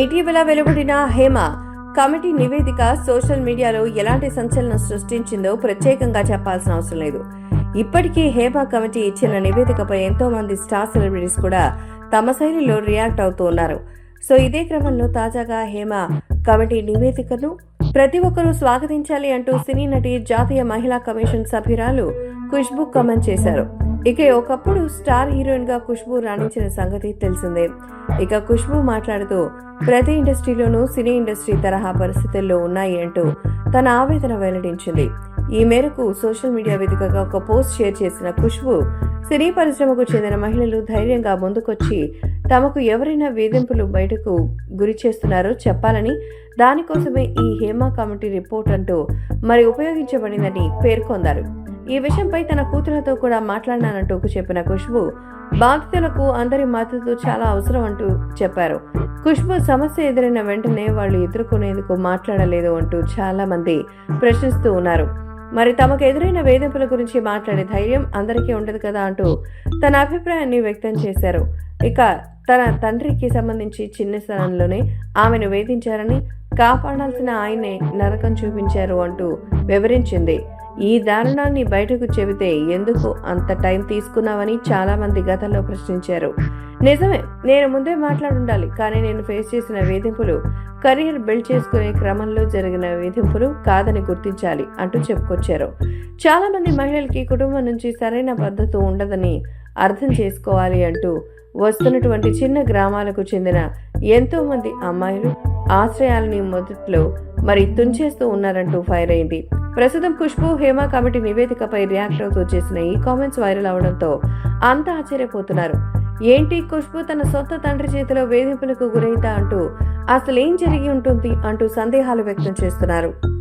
ఇటీవల వెలువడిన హేమ కమిటీ నివేదిక సోషల్ మీడియాలో ఎలాంటి సంచలనం సృష్టించిందో ప్రత్యేకంగా చెప్పాల్సిన అవసరం లేదు. ఇప్పటికీ హేమ కమిటీ ఇచ్చిన నివేదికపై ఎంతో మంది స్టార్ సెలబ్రిటీస్ కూడా తమ శైలిలో రియాక్ట్ అవుతూ ఉన్నారు. సో ఇదే క్రమంలో తాజాగా హేమ కమిటీ నివేదికను ప్రతి ఒక్కరూ స్వాగతించాలి అంటూ సినీ నటి జాతీయ మహిళా కమిషన్ సభ్యురాలు ఖుష్బు కమెంట్ చేశారు. ఇక ఒకప్పుడు స్టార్ హీరోయిన్గా ఖుష్బు రాణించిన సంగతి తెలిసిందే. ఇక ఖుష్బు మాట్లాడుతూ ప్రతి ఇండస్ట్రీలోనూ సినీ ఇండస్ట్రీ తరహా పరిస్థితుల్లో ఉన్నాయి అంటూ తన ఆవేదన వెల్లడించింది. ఈ మేరకు సోషల్ మీడియా వేదికగా ఒక పోస్ట్ షేర్ చేసిన ఖుష్బు సినీ పరిశ్రమకు చెందిన మహిళలు ధైర్యంగా ముందుకొచ్చి తమకు ఎవరైనా వేధింపులు బయటకు గురి చేస్తున్నారో చెప్పాలని దానికోసమే ఈ హేమా కమిటీ రిపోర్ట్ అంటూ మరి ఉపయోగించబడిందని పేర్కొన్నారు. ఈ విషయంపై తన కూతురుతో కూడా మాట్లాడినానంటూ చెప్పిన ఖుష్బు బాధితులకు అందరి మద్దతు చాలా అవసరం అంటూ చెప్పారు. ఖుష్బు సమస్య ఎదురైన వెంటనే వాళ్ళు ఎదుర్కొనేందుకు మాట్లాడలేదు అంటూ చాలా మంది ప్రశ్నిస్తూ ఉన్నారు. మరి తమకు ఎదురైన వేధింపుల గురించి మాట్లాడే ధైర్యం అందరికీ ఉండదు కదా అంటూ తన అభిప్రాయాన్ని వ్యక్తం చేశారు. ఇక తన తండ్రికి సంబంధించి చిన్న స్థలంలోనే ఆమెను వేధించారని కాపాడాల్సిన ఆయనే నరకం చూపించారు అంటూ వివరించింది. ఈ దారుణాన్ని బయటకు చెబితే ఎందుకు అంత టైం తీసుకున్నావని చాలా మంది గతంలో ప్రశ్నించారు. నిజమే నేను ముందే మాట్లాడుండాలి కానీ నేను ఫేస్ చేసిన వేధింపులు కెరీర్ బిల్డ్ చేసుకునే క్రమంలో జరిగిన వేధింపులు కాదని గుర్తించాలి అంటూ చెప్పుకొచ్చారు. చాలా మంది మహిళలకి కుటుంబం నుంచి సరైన పద్ధతి ఉండదని అర్థం చేసుకోవాలి అంటూ వస్తున్నటువంటి చిన్న గ్రామాలకు చెందిన ఎంతో మంది అమ్మాయిలు ఆశ్రయాలని మొదట్లో మరి తుంచేస్తూ ఉన్నారంటూ ఫైర్ అయింది. ప్రస్తుతం ఖుష్బు హేమ కమిటీ నివేదికపై రియాక్ట్ అవుతూ చేసిన ఈ కామెంట్స్ వైరల్ అవడంతో అంతా ఆశ్చర్యపోతున్నారు. ఏంటి ఖుష్బు తన సొంత తండ్రి చేతిలో వేధింపులకు గురైందా అంటూ అసలు ఏం జరిగి ఉంటుంది అంటూ సందేహాలు వ్యక్తం చేస్తున్నారు.